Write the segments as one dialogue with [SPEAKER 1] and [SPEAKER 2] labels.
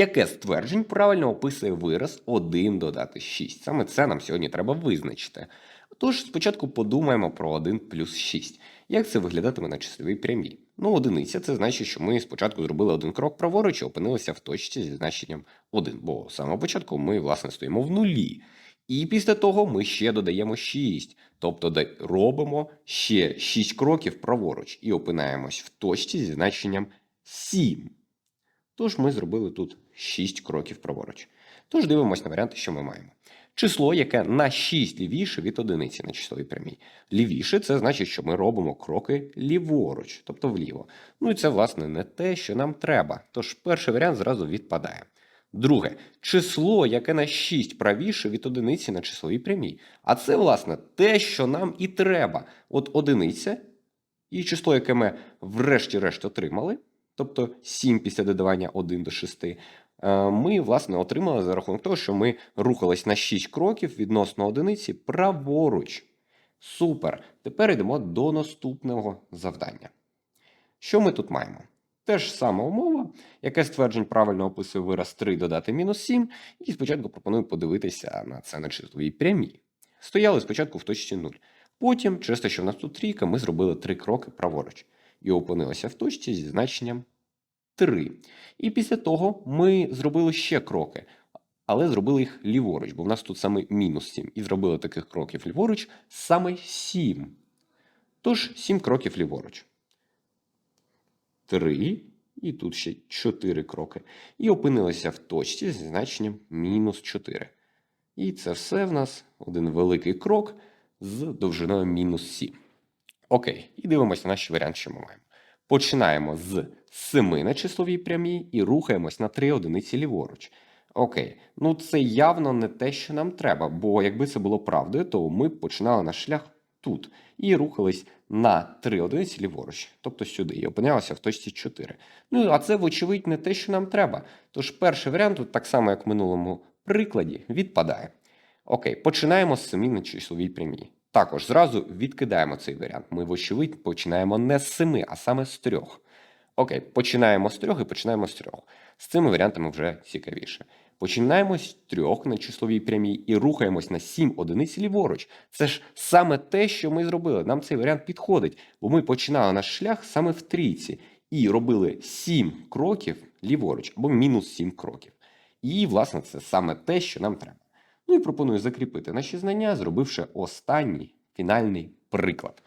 [SPEAKER 1] Яке з тверджень правильно описує вираз 1 додати 6? Саме це нам сьогодні треба визначити. Тож спочатку подумаємо про 1 плюс 6. Як це виглядатиме на числовій прямій? Ну, одиниця це значить, що ми спочатку зробили один крок праворуч і опинилися в точці зі значенням 1, бо з самого початку ми, власне, стоїмо в нулі. І після того ми ще додаємо 6, тобто робимо ще 6 кроків праворуч і опинаємось в точці зі значенням 7. Тож ми зробили тут 6 кроків праворуч. Тож дивимось на варіанти, що ми маємо. Число, яке на 6 лівіше від одиниці на числовій прямій. Лівіше це значить, що ми робимо кроки ліворуч, тобто вліво. Ну і це, власне, не те, що нам треба. Тож перший варіант зразу відпадає. Друге, число, яке на 6 правіше від одиниці на числовій прямій. А це, власне, те, що нам і треба. От одиниця і число, яке ми врешті-решт отримали, тобто 7 після додавання 1 до 6, е, ми, власне, отримали за рахунок того, що ми рухались на 6 кроків відносно одиниці праворуч. Супер! Тепер йдемо до наступного завдання. Що ми тут маємо? Те ж сама умова, яке з тверджень правильно описує вираз 3 додати мінус 7, і спочатку пропоную подивитися на це на числовій прямій. Стояли спочатку в точці 0. Потім, через те, що в нас тут трійка, ми зробили три кроки праворуч і опинилися в точці зі значенням 3. І після того ми зробили ще кроки, але зробили їх ліворуч, бо в нас тут саме мінус 7. І зробили таких кроків ліворуч саме 7. Тож 7 кроків ліворуч. 3, і тут ще 4 кроки. І опинилися в точці зі значенням мінус 4. І це все в нас один великий крок з довжиною мінус 7. Окей, і дивимося на наш варіант, що ми маємо. Починаємо з 7 на числовій прямій і рухаємось на 3 одиниці ліворуч. Окей, ну це явно не те, що нам треба, бо якби це було правдою, то ми б починали наш шлях тут і рухались на 3 одиниці ліворуч, тобто сюди, і опинялися в точці 4. Ну, а це, вочевидь, не те, що нам треба. Тож перший варіант, так само, як в минулому прикладі, відпадає. Окей, починаємо з 7 на числовій прямій. Також зразу відкидаємо цей варіант. Ми, вочевидь, починаємо не з 7, а саме з 3. Окей, починаємо з 3 і починаємо з 3. З цими варіантами вже цікавіше. Починаємо з 3 на числовій прямій і рухаємось на 7 одиниць ліворуч. Це ж саме те, що ми зробили. Нам цей варіант підходить, бо ми починали наш шлях саме в трійці і робили 7 кроків ліворуч або мінус 7 кроків. І, власне, це саме те, що нам треба. Ну і пропоную закріпити наші знання, зробивши останній фінальний приклад.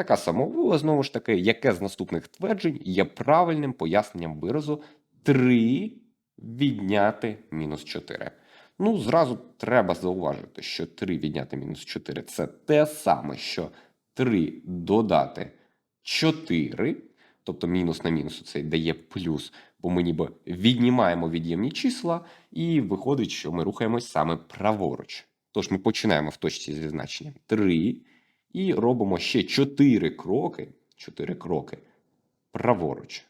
[SPEAKER 1] Така самовила, знову ж таки, яке з наступних тверджень є правильним поясненням виразу 3 відняти мінус 4. Ну, зразу треба зауважити, що 3 відняти мінус 4 це те саме, що 3 додати 4, тобто мінус на мінус це дає плюс, бо ми ніби віднімаємо від'ємні числа, і виходить, що ми рухаємось саме праворуч. Тож ми починаємо в точці зі значенням 3 і робимо ще 4 кроки, 4 кроки праворуч.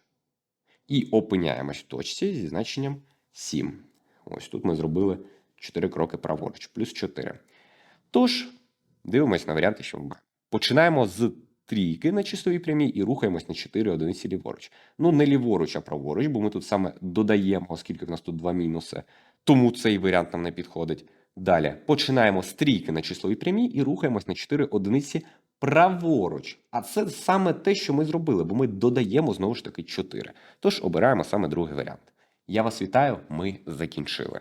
[SPEAKER 1] І опиняємось в точці зі значенням 7. Ось тут ми зробили 4 кроки праворуч, плюс 4. Тож, дивимось на варіанти, що ми. Починаємо з трійки на чистовій прямій і рухаємось на 4 одиниці ліворуч. Ну, не ліворуч, а праворуч, бо ми тут саме додаємо, оскільки в нас тут два мінуси. Тому цей варіант нам не підходить. Далі починаємо з трійки на числовій прямій і рухаємось на 4 одиниці праворуч. А це саме те, що ми зробили, бо ми додаємо знову ж таки 4. Тож обираємо саме другий варіант. Я вас вітаю, ми закінчили.